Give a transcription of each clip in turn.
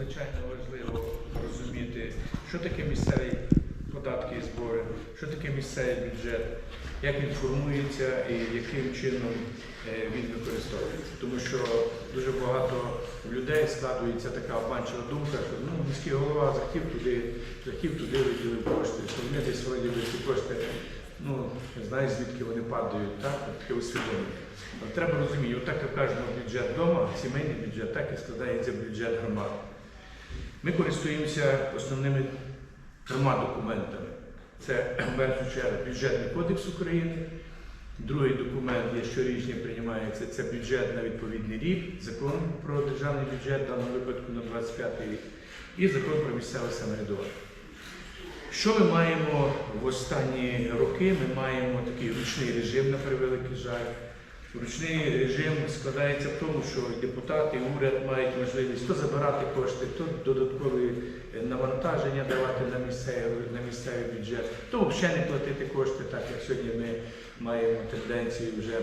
Звичайно важливо розуміти, що таке місцеві податки і збори, що таке місцевий бюджет, як він формується і яким чином е, він використовується. Тому що дуже багато людей складується така обманчива думка, що ну, міський голова захотів туди, захотів туди виділив кошти, що вони десь виділили ці кошти. Ну, знаю, звідки вони падають, так? Таке усвідомлення. Але треба розуміти, отак як кажемо бюджет вдома, сімейний бюджет, так і складається бюджет громади. Ми користуємося основними трьома документами. Це в першу чергу бюджетний кодекс України. Другий документ є щорічно приймається, це бюджет на відповідний рік, закон про державний бюджет, в даному випадку на 25 рік, і закон про місцеве самоврядування. Що ми маємо в останні роки? Ми маємо такий ручний режим, на превеликий жаль. Ручний режим складається в тому, що депутати, і уряд мають можливість то забирати кошти, то додаткові е, навантаження давати на місцевий, на місцевий бюджет, то взагалі не платити кошти, так як сьогодні ми маємо тенденцію вже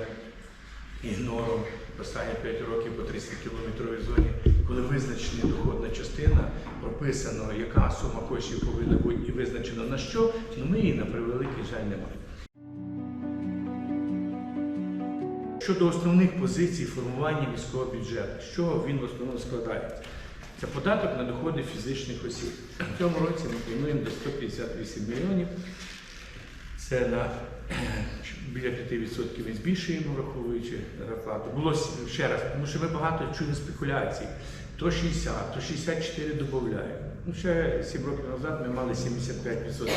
ігнором останні 5 років по 300 кілометровій зоні, коли визначена доходна частина, прописано, яка сума коштів повинна бути і визначено на що, ну ми її на превеликий жаль не маємо. Щодо основних позицій формування міського бюджету, з чого він в основному складається? Це податок на доходи фізичних осіб. В цьому році ми плануємо до 158 мільйонів. Це на біля 5% ми збільшуємо, враховуючи зарплату. Було ще раз, тому що ми багато чули спекуляцій. То 60, то 64 додаємо. Ну, ще 7 років назад ми мали 75%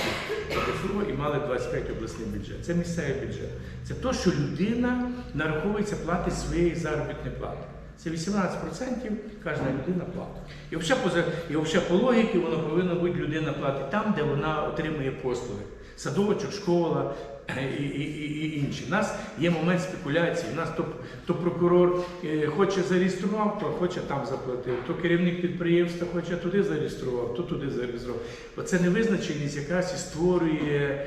ПДФО і мали 25 обласний бюджет. Це місцевий бюджет. Це то, що людина нараховується плати своєї заробітної плати. Це 18% кожна людина платить. І взагалі, поза, і по логіці воно повинно бути людина платить там, де вона отримує послуги. Садочок, школа і, і, і, і інші. У нас є момент спекуляції. У нас то, то прокурор е, хоче зареєстрував, то хоче там заплатив, то керівник підприємства хоче туди зареєстрував, то туди зареєстрував. Оце невизначеність якраз і створює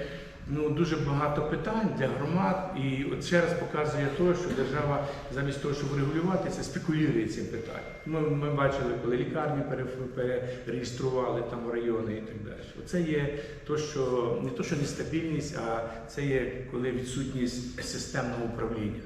ну, дуже багато питань для громад. І от ще раз показує те, що держава замість того, щоб регулювати це, спекулює цим питанням. Ми, ми бачили, коли лікарні перереєстрували там райони і так далі. Оце є то, що не то, що нестабільність, а це є коли відсутність системного управління.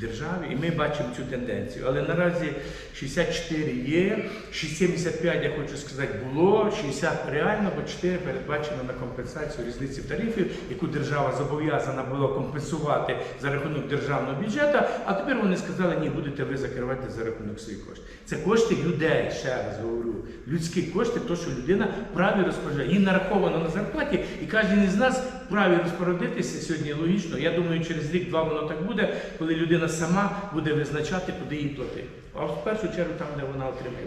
Державі, і ми бачимо цю тенденцію. Але наразі 64 є, 75, я хочу сказати, було, 60 реально, бо 4 передбачено на компенсацію різниці тарифів, яку держава зобов'язана була компенсувати за рахунок державного бюджету. А тепер вони сказали, ні, будете ви закривати за рахунок своїх коштів. Це кошти людей, ще раз говорю. Людські кошти, то, що людина праві розпоряджає. Їй нараховано на зарплаті, і кожен із нас праві розпорядитися сьогодні логічно. Я думаю, через рік-два воно так буде, коли людина сама буде визначати, куди їй платити. А в першу чергу там, де вона отримає.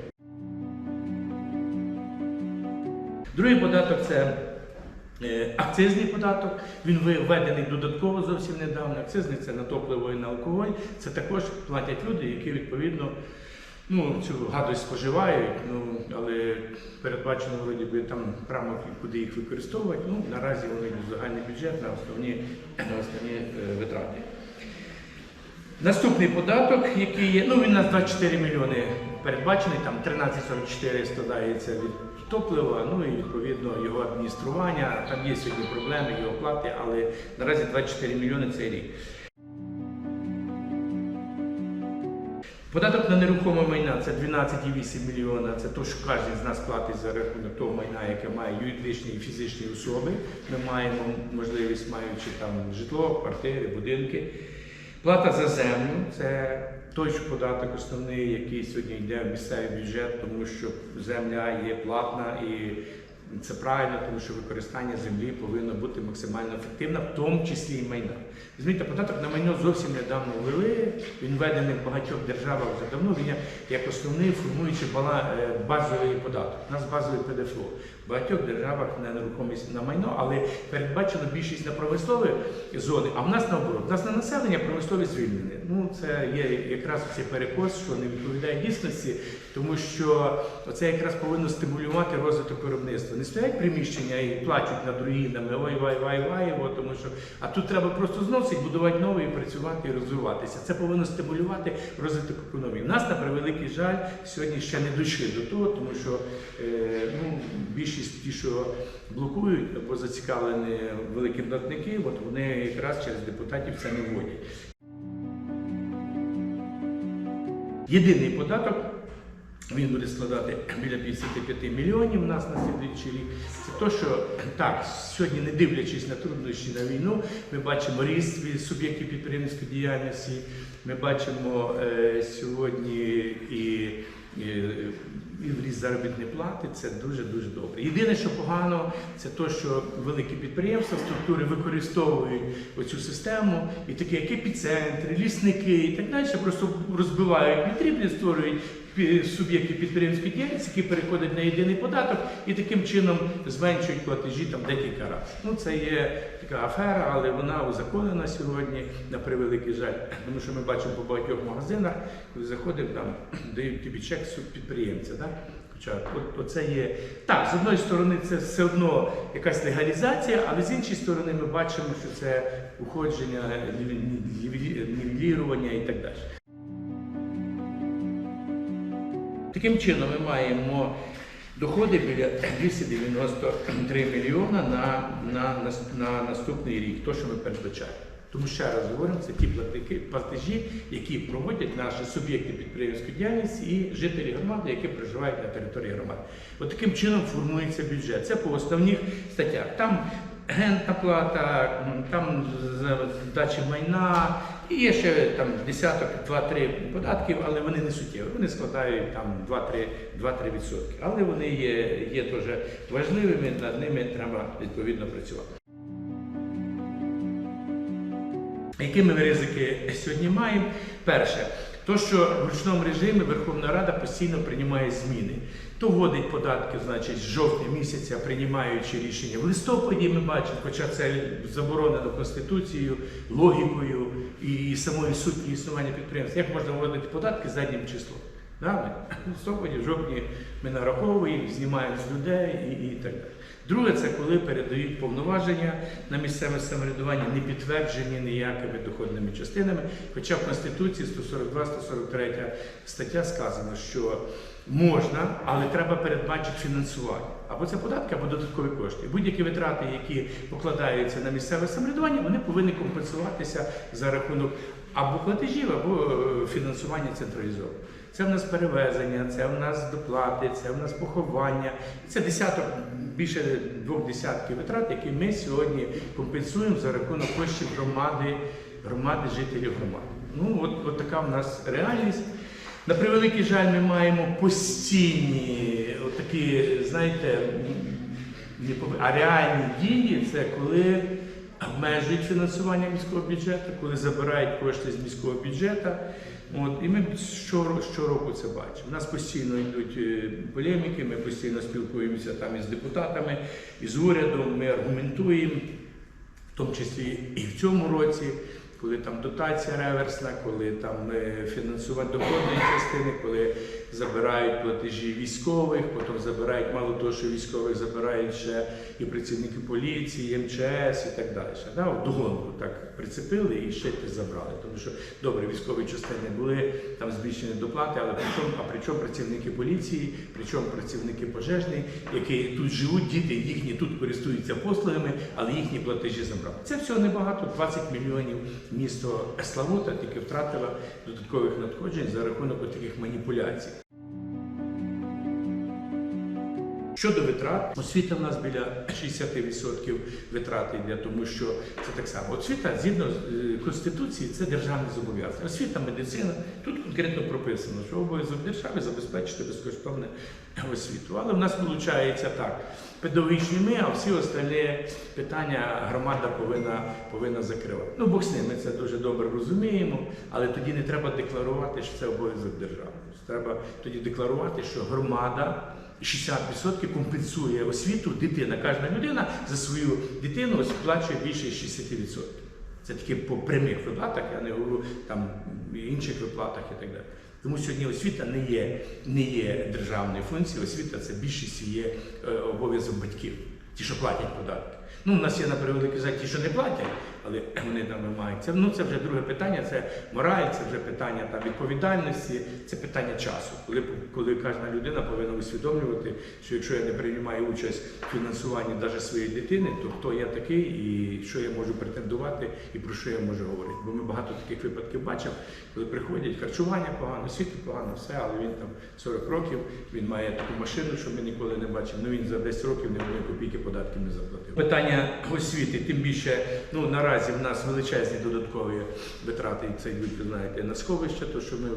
Другий податок це е, акцизний податок. Він введений додатково зовсім недавно. Акцизний це на топливо і на алкоголь. Це також платять люди, які відповідно ну, цю гадость споживають, ну, але передбачено вроді би там рамок, куди їх використовувати. Ну, наразі вони загальний бюджет на основні, на основні е, витрати. Наступний податок, який є, ну він у нас 24 мільйони передбачений, там 13,44 складається від топлива, ну і відповідно його адміністрування. Там є сьогодні проблеми, його оплати, але наразі 24 мільйони цей рік. Податок на нерухоме майна це 12,8 мільйона. Це те, що кожен з нас платить за рахунок того майна, яке має юридичні і фізичні особи. Ми маємо можливість, маючи там житло, квартири, будинки. Плата за землю це той ж податок основний, який сьогодні йде в місцевий бюджет, тому що земля є платна і це правильно, тому що використання землі повинно бути максимально ефективне, в тому числі і майна. Розумієте, податок на майно зовсім недавно ввели. Він введений в багатьох державах вже давно. Він як основний формуючий е, базовий податок. У нас базовий ПДФО. В багатьох державах на нерухомість на майно, але передбачено більшість на промислові зони, а в нас наоборот. У нас на населення промислові звільнені. Ну, це є якраз цей перекос, що не відповідає дійсності, тому що це якраз повинно стимулювати розвиток виробництва. Не стоять приміщення і плачуть над руїнами, ой, вай, вай, вай, тому що а тут треба просто зносити, будувати нове і працювати і розвиватися. Це повинно стимулювати розвиток економії. У нас на превеликий жаль сьогодні ще не дійшли до того, тому що е, ну, більшість ті, що блокують або зацікавлені великі платники, от вони якраз через депутатів це не вводять. Єдиний податок. Він буде складати біля 55 мільйонів у нас на слідуючий рік. Це то, що так, сьогодні, не дивлячись на труднощі на війну, ми бачимо ріст суб'єктів підприємницької діяльності. Ми бачимо е, сьогодні і, і, і ріст заробітної плати. Це дуже дуже добре. Єдине, що погано, це те, що великі підприємства, структури використовують оцю систему, і такі як епіцентри, лісники і так далі, просто розбивають вітрібні, створюють суб'єкти підприємської діяльності, які переходять на єдиний податок і таким чином зменшують платежі там декілька разів. Ну це є така афера, але вона узаконена сьогодні на превеликий жаль. Тому що ми бачимо по багатьох магазинах, коли заходимо, там дають тобі чек підприємця. Да? Оце є так, з одної сторони, це все одно якась легалізація, але з іншої сторони ми бачимо, що це уходження, нівелі- нівелі- нівелірування і так далі. Таким чином ми маємо доходи біля 293 мільйона на, на, на, на наступний рік, то, що ми передбачаємо. Тому ще раз говоримо, це ті платежі, які проводять наші суб'єкти підприємської діяльності і жителі громади, які проживають на території громади. От таким чином формується бюджет. Це по основних статтях. Там гентна плата, там здачі майна, і є ще там десяток, два-три податків, але вони не суттєві. Вони складають там 2-3 2-3 відсотки. Але вони є, є дуже важливими, над ними треба відповідно працювати. Які ми ризики сьогодні маємо? Перше, то, що в ручному режимі Верховна Рада постійно приймає зміни. То вводить податки, значить, з жовтня місяця, приймаючи рішення в листопаді, ми бачимо, хоча це заборонено Конституцією, логікою і самою суттю існування підприємств. Як можна вводити податки заднім числом? Да? В листопаді, в жовтні ми нараховуємо, знімаємо з людей і, і так далі. Друге, це коли передають повноваження на місцеве самоврядування, не підтверджені ніякими доходними частинами. Хоча в Конституції 142-143 стаття сказано, що можна, але треба передбачити фінансування. Або це податки, або додаткові кошти. Будь-які витрати, які покладаються на місцеве самоврядування, вони повинні компенсуватися за рахунок або платежів, або е, фінансування централізовано. Це в нас перевезення, це в нас доплати, це в нас поховання. Це десяток, більше двох десятків витрат, які ми сьогодні компенсуємо за рахунок коштів громади, громади, жителів громади. Ну, от, от така в нас реальність. На превеликий жаль, ми маємо постійні такі, знаєте, а реальні дії це коли обмежують фінансування міського бюджету, коли забирають кошти з міського бюджету. От, і ми щороку це бачимо. У нас постійно йдуть е, полеміки, ми постійно спілкуємося там із депутатами, із урядом, ми аргументуємо, в тому числі і в цьому році, коли там дотація реверсна, коли там е, фінансування доходної частини, коли забирають платежі військових, потім забирають мало того, що військових забирають ще і працівники поліції, МЧС і так далі. Да? От Догонку так прицепили і ще те забрали. Тому що добре, військові частини були там збільшені доплати, але причому, а причому працівники поліції, причому працівники пожежні, які тут живуть, діти їхні тут користуються послугами, але їхні платежі забрали. Це всього небагато, 20 мільйонів місто Славута тільки втратило додаткових надходжень за рахунок таких маніпуляцій. Щодо витрат, освіта в нас біля 60% витрат йде, тому що це так само. Освіта згідно з е, Конституції це державне зобов'язання. Освіта, медицина. Тут конкретно прописано, що обов'язок держави забезпечити безкоштовне освіту. Але в нас виходить так: педагогічні ми, а всі остальні питання громада повинна, повинна закривати. Ну, Бог з ним, ми це дуже добре розуміємо, але тоді не треба декларувати, що це обов'язок держави. Треба тоді декларувати, що громада. 60% компенсує освіту дитина. Кожна людина за свою дитину сплачує більше 60%. Це тільки по прямих виплатах, я не говорю там інших виплатах і так далі. Тому сьогодні освіта не є, не є державною функцією, освіта це більшість є е, обов'язок батьків, ті, що платять податки. Ну, у нас є на превеликий жаль ті, що не платять, але вони там вимагають. Це, ну, це вже друге питання, це мораль, це вже питання там, відповідальності, це питання часу. Коли, коли кожна людина повинна усвідомлювати, що якщо я не приймаю участь в фінансуванні навіть своєї дитини, то хто я такий і що я можу претендувати і про що я можу говорити. Бо ми багато таких випадків бачимо, коли приходять харчування погано, освіти погано, все, але він там 40 років, він має таку машину, що ми ніколи не бачимо. Ну він за 10 років не одної копійки податків не заплатив. Питання освіти, тим більше, ну наразі в нас величезні додаткові витрати, і це ви знаєте, на сховище, то що ми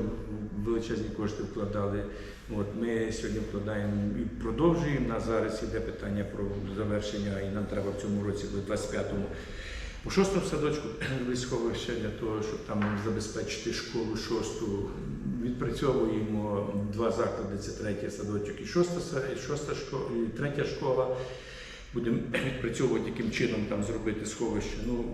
величезні кошти вкладали. От ми сьогодні вкладаємо і продовжуємо. У нас зараз іде питання про завершення, і нам треба в цьому році, в 25-му, у шостому садочку військовище для того, щоб там забезпечити школу шосту. Відпрацьовуємо два заклади, це третій садочок і шоста, шоста школа, і третя школа. Будемо відпрацьовувати яким чином там зробити сховище. Ну,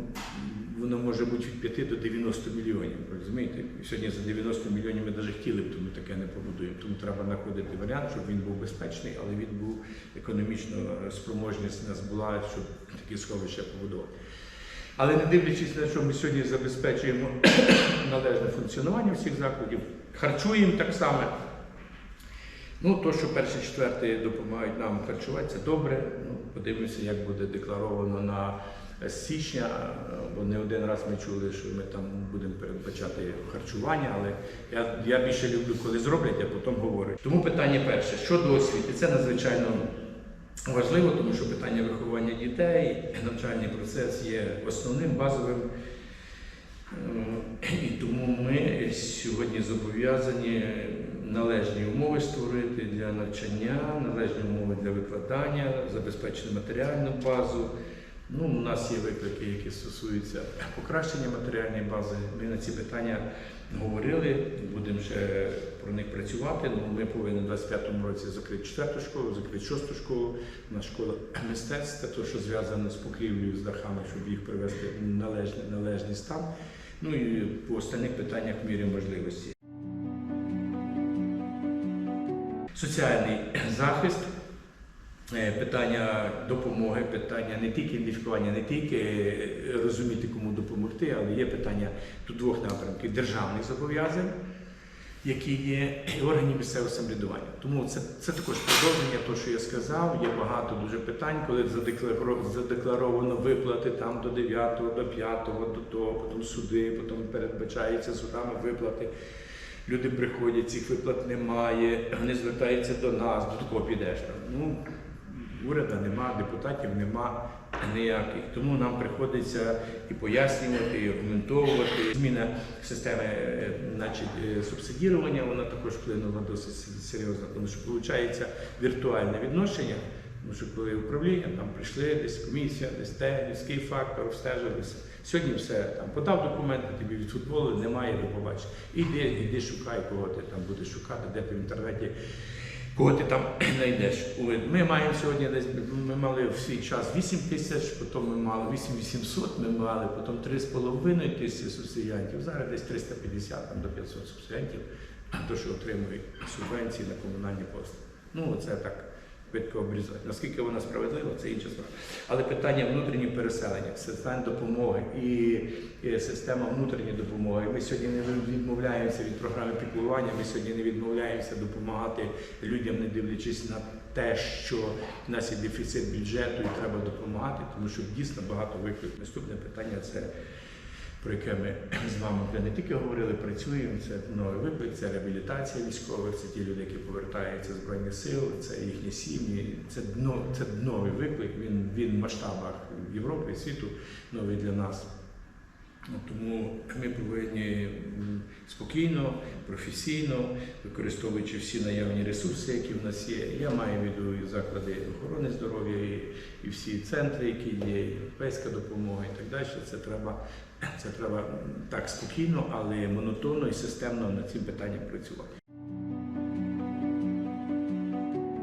воно може бути від 5 до 90 мільйонів. Розумієте? Сьогодні за 90 мільйонів ми навіть хотіли б, то ми таке не побудуємо. Тому треба знаходити варіант, щоб він був безпечний, але він був економічно спроможність нас була, щоб такі сховища побудувати. Але не дивлячись на що ми сьогодні забезпечуємо належне функціонування всіх закладів, харчуємо так само. Ну, то, що перші четверті допомагають нам харчувати, це добре. Ну, подивимося, як буде декларовано на січня, бо не один раз ми чули, що ми там будемо передбачати харчування, але я, я більше люблю, коли зроблять, а потім говорять. Тому питання перше, щодо освіти, це надзвичайно важливо, тому що питання виховання дітей, навчальний процес є основним базовим. Е, І тому ми сьогодні зобов'язані належні умови створити для навчання, належні умови для викладання, забезпечити матеріальну базу. Ну, у нас є виклики, які стосуються покращення матеріальної бази. Ми на ці питання говорили, будемо ще про них працювати. Ну, ми повинні в 25-му році закрити четверту школу, закрити шосту школу. У нас школа мистецтв, це те, що зв'язано з покрівлею, з дахами, щоб їх привести в належний, належний стан. Ну і по остальних питаннях в мірі можливості. Соціальний захист, е, питання допомоги, питання не тільки ідентифікування, не тільки е, розуміти, кому допомогти, але є питання тут двох напрямків державних зобов'язань, які є, органів місцевого самоврядування. Тому це, це також продовження того, що я сказав. Є багато дуже питань, коли задекларо- задекларовано виплати там до 9, до 5, до того, потім суди, потім передбачаються судами виплати. Люди приходять, цих виплат немає, вони звертаються до нас, до кого підеш. Ну, уряду нема, депутатів нема ніяких. Тому нам приходиться і пояснювати, і аргументовувати. Зміна системи е, значить, е, субсидірування, вона також вплинула досить серйозно, тому що виходить віртуальне відношення. Тому що коли управління там прийшли, десь комісія, десь те, людський фактор, обстежилися. Сьогодні все там подав документи, тобі від футболу немає до побачення. Іди, іди шукай, кого ти там будеш шукати, де ти в інтернеті, кого ти там знайдеш. Ми маємо сьогодні десь ми мали в свій час 8 тисяч, потім ми мали 8800, ми мали потім 3,5 тисячі субсидіантів. Зараз десь 350 там, до 500 субсидіантів, то що отримують субвенції на комунальні послуги. Ну, це так швидко обрізати. Наскільки вона справедлива, це інша справа. Але питання внутрішнього переселення, систем допомоги і, система внутрішньої допомоги. Ми сьогодні не відмовляємося від програми піклування, ми сьогодні не відмовляємося допомагати людям, не дивлячись на те, що в нас є дефіцит бюджету і треба допомагати, тому що дійсно багато викликів. Наступне питання це. Про яке ми з вами вже не тільки говорили, працюємо. Це новий виклик, це реабілітація військових, це ті люди, які повертаються з збройних сил, це їхні сім'ї. Це дно, це новий виклик. Він він в масштабах Європи і світу новий для нас. Тому ми повинні спокійно, професійно, використовуючи всі наявні ресурси, які в нас є. Я маю в виду і заклади охорони здоров'я, і, всі центри, які є, європейська допомога і так далі. Це треба, це треба так спокійно, але монотонно і системно над цим питанням працювати.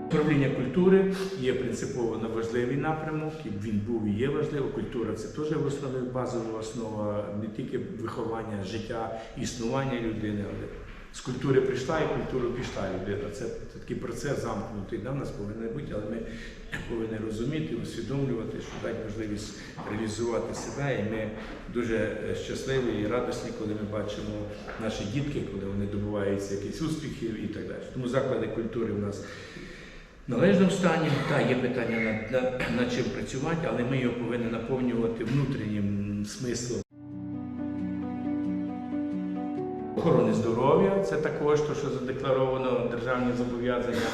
Управління культури є принципово на важливий напрямок, і він був і є важливим. Культура це теж в основі базова основа не тільки виховання життя, існування людини, але з культури прийшла і культуру пішла людина. Це, такий процес замкнутий. Да, в нас повинен бути, але ми повинні розуміти, усвідомлювати, що дати можливість реалізувати себе. І ми дуже е, щасливі і радісні, коли ми бачимо наші дітки, коли вони добуваються якихось успіхів і так далі. Тому заклади культури в нас належному стані. Так, є питання над, над, над чим працювати, але ми його повинні наповнювати внутрішнім смислом. Охорони здоров'я це також те, що задекларовано державні зобов'язання.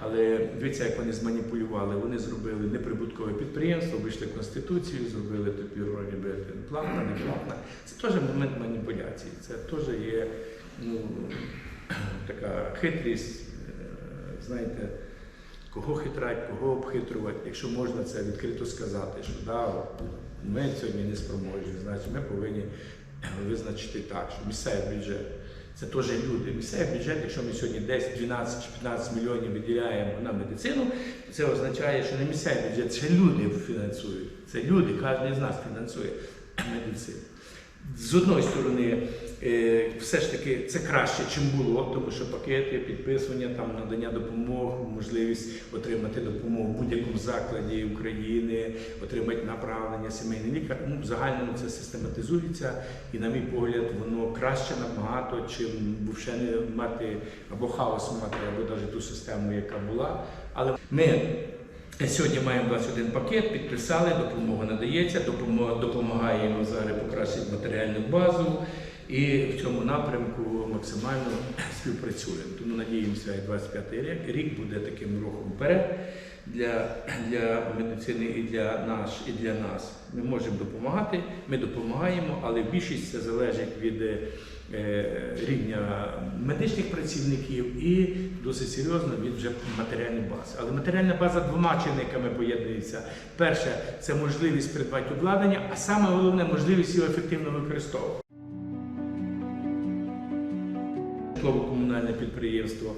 Але дивіться, як вони зманіпулювали. Вони зробили неприбуткове підприємство, вийшли конституцію, зробили тобі ніби платна, не платна. Це теж момент маніпуляції. Це теж є ну, така хитрість, е, знаєте, кого хитрать, кого обхитрувати. Якщо можна це відкрито сказати, що да, ми сьогодні не спроможні, значить ми повинні визначити так, що місцевий бюджет. Це теж люди. Місцевий бюджет, якщо ми сьогодні десь 12 чи 15 мільйонів виділяємо на медицину, це означає, що не місцевий бюджет, це люди фінансують. Це люди, кожен з нас фінансує медицину. З одної сторони, е, все ж таки це краще, чим було, тому що пакети, підписування, там надання допомоги, можливість отримати допомогу в будь-якому закладі України, отримати направлення, сімейний лікар. Ну, в загальному це систематизується, і, на мій погляд, воно краще набагато, чим ще не мати або хаос мати, або навіть ту систему, яка була. Але ми Сьогодні маємо 21 пакет, підписали, допомога надається, допомога, допомагаємо зараз покращити матеріальну базу і в цьому напрямку максимально співпрацюємо. Тому надіємося, і 25 рік, рік буде таким рухом вперед для, для медицини і для нас, і для нас. Ми можемо допомагати, ми допомагаємо, але більшість це залежить від е, рівня медичних працівників і досить серйозно від вже матеріальної бази. Але матеріальна база двома чинниками поєднується. Перше це можливість придбати обладнання, а саме головне можливість його ефективно використовувати. Житлово-комунальне підприємство.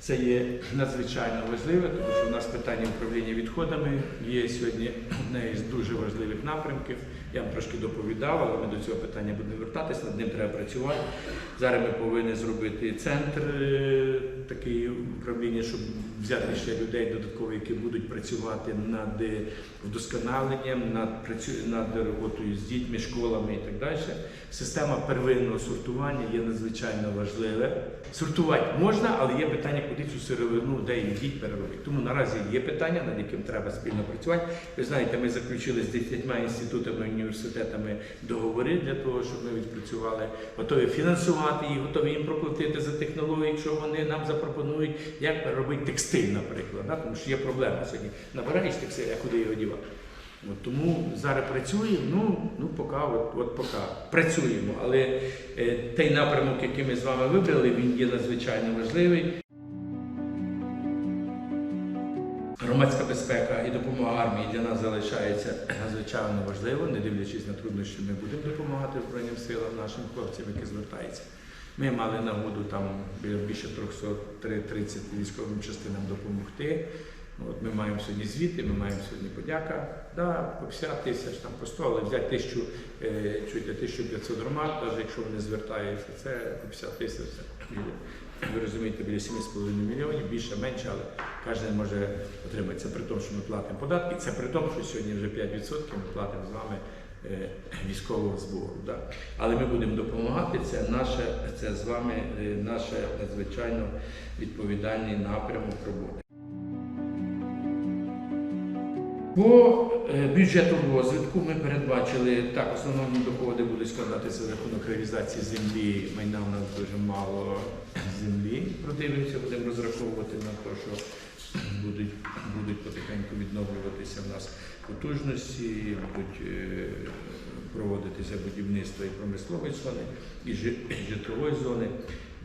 Це є надзвичайно важливе, тому що в нас питання управління відходами є сьогодні одне із дуже важливих напрямків. Я вам трошки доповідав, але ми до цього питання будемо вертатися, над ним треба працювати. Зараз ми повинні зробити центр е, такий управління, щоб взяти ще людей додатково, які будуть працювати над вдосконаленням, над, працю- над роботою з дітьми, школами і так далі. Система первинного сортування є надзвичайно важливе. Сортувати можна, але є питання, куди цю сировину, де її діть переробити. Тому наразі є питання, над яким треба спільно працювати. Ви знаєте, ми заключили з 10 інститутами університетами договори для того, щоб ми відпрацювали, готові фінансувати їх, готові їм проплатити за технології, якщо вони нам запропонують, як переробити текстиль, наприклад. Да? Тому що є проблема сьогодні. Набираєш текстиль, а куди його дівати? От тому зараз працюємо, ну, ну поки, от, от поки працюємо. Але е, той напрямок, який ми з вами вибрали, він є надзвичайно важливий. Громадська безпека і допомога армії для нас залишається надзвичайно важливо, не дивлячись на труднощі, ми будемо допомагати Збройним силам нашим хлопцям, які звертаються. Ми мали нагоду там більше 330 військовим частинам допомогти. От ми маємо сьогодні звіти, ми маємо сьогодні подяка. Да, по 50 тисяч, там по 100, але взяти тисячу, е, чуєте, 1500 громад, навіть якщо вони звертаються, це по 50 тисяч. Ви розумієте, біля 7,5 мільйонів, більше, менше, але кожен може отримати. Це при тому, що ми платимо податки, це при тому, що сьогодні вже 5% ми платимо з вами військового збору. Да. Але ми будемо допомагати. Це наше, це з вами е, наше надзвичайно відповідальний напрямок роботи. По е, бюджету розвитку ми передбачили так, основні доходи будуть складатися за рахунок реалізації землі. Майна у нас дуже мало землі. Продивимося, будемо розраховувати на те, що будуть, будуть потихеньку відновлюватися в нас потужності, будуть е, проводитися будівництво і промислової зони, і житлової зони.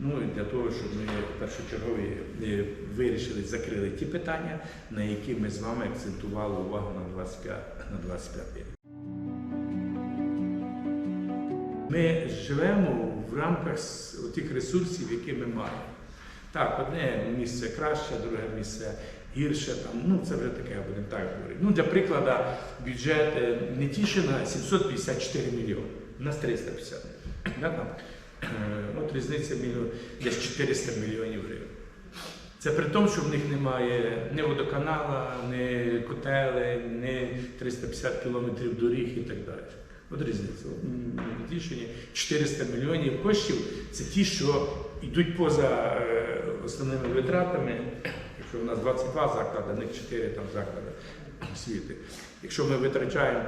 Ну і для того, щоб ми першочергові е, вирішили, закрили ті питання, на які ми з вами акцентували увагу на 25, на 25 рік. Ми живемо в рамках тих ресурсів, які ми маємо. Так, одне місце краще, друге місце гірше. Там, ну, це вже таке, будемо так говорити. Ну, для прикладу, бюджет е, Нетішина 754 мільйони. У нас 350. Да? Е, От різниця мільйон, десь 400 мільйонів гривень. Це при тому, що в них немає ні водоканала, ні котели, ні 350 кілометрів доріг і так далі. От різниця. Тішині 400 мільйонів коштів це ті, що йдуть поза е, основними витратами. Якщо у нас 22 заклади, них 4 там заклади освіти. Якщо ми витрачаємо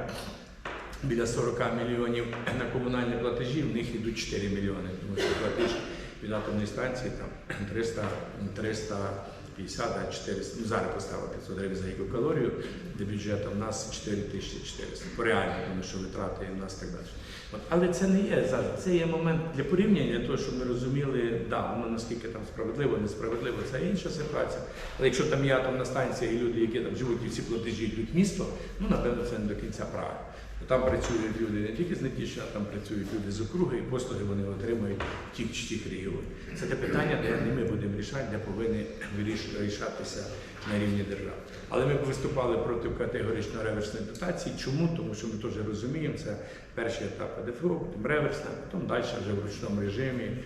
біля 40 мільйонів на комунальні платежі, в них йдуть 4 мільйони, тому що платеж від атомної станції там 300, 350, а 400, ну зараз поставили 500 гривень за гігакалорію для бюджету, у нас 4400, по реально, тому що витрати у нас так далі. От, але це не є зараз, це є момент для порівняння, для того, щоб ми розуміли, да, воно наскільки там справедливо, несправедливо, це інша ситуація. Але якщо там є атомна станція і люди, які там живуть і всі платежі йдуть в місто, ну напевно це не до кінця правильно. Там працюють люди не тільки з Нетішина, там працюють люди з округи, і послуги вони отримують в тих чи тих регіонів. Це те питання, де не ми будемо рішати, де повинні виріш- рішатися на рівні держави. Але ми виступали проти категоричної реверсної дотації. Чому? Тому що ми теж розуміємо, це перший етап ПДФО, потім реверсна, потім далі вже в ручному режимі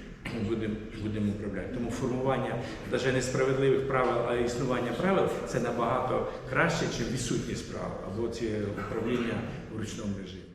будемо будемо управляти. Тому формування навіть несправедливих правил, а існування правил це набагато краще, ніж відсутність правил або ці управління в ручному режимі.